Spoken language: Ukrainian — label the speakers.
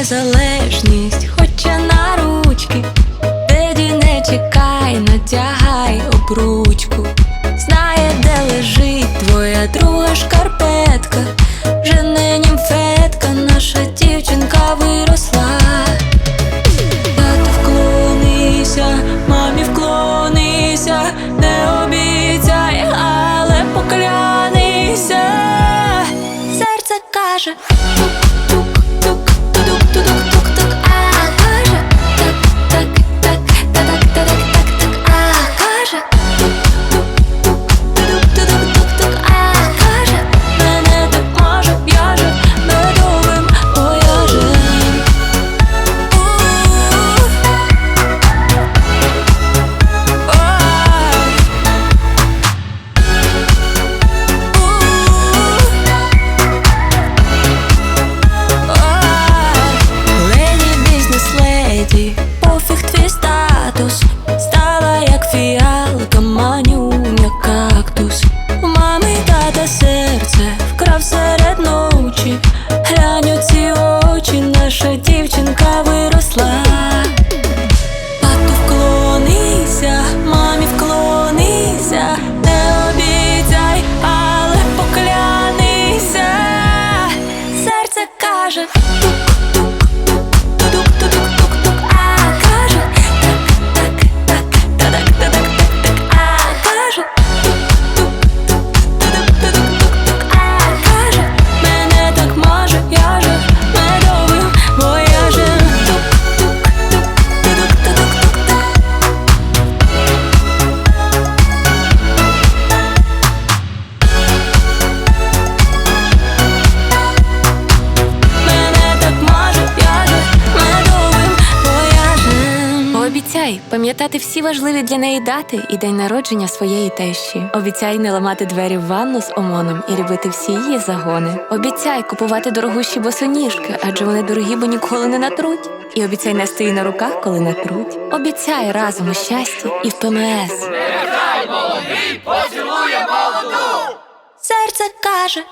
Speaker 1: незалежність, хоче на ручки, Теді не чекай, натягай обручку. Знає, де лежить твоя друга шкарпетка. Вже не німфетка, наша дівчинка виросла. Тату вклонися, мамі вклонися, не обіцяй, але поклянися. Серце каже upset Обіцяй
Speaker 2: пам'ятати всі важливі для неї дати і день народження своєї тещі. Обіцяй не ламати двері в ванну з омоном і любити всі її загони. Обіцяй купувати дорогущі босоніжки, адже вони дорогі, бо ніколи не натруть. І обіцяй нести її на руках, коли натруть. Обіцяй разом у щасті і в ПМС.
Speaker 1: Серце каже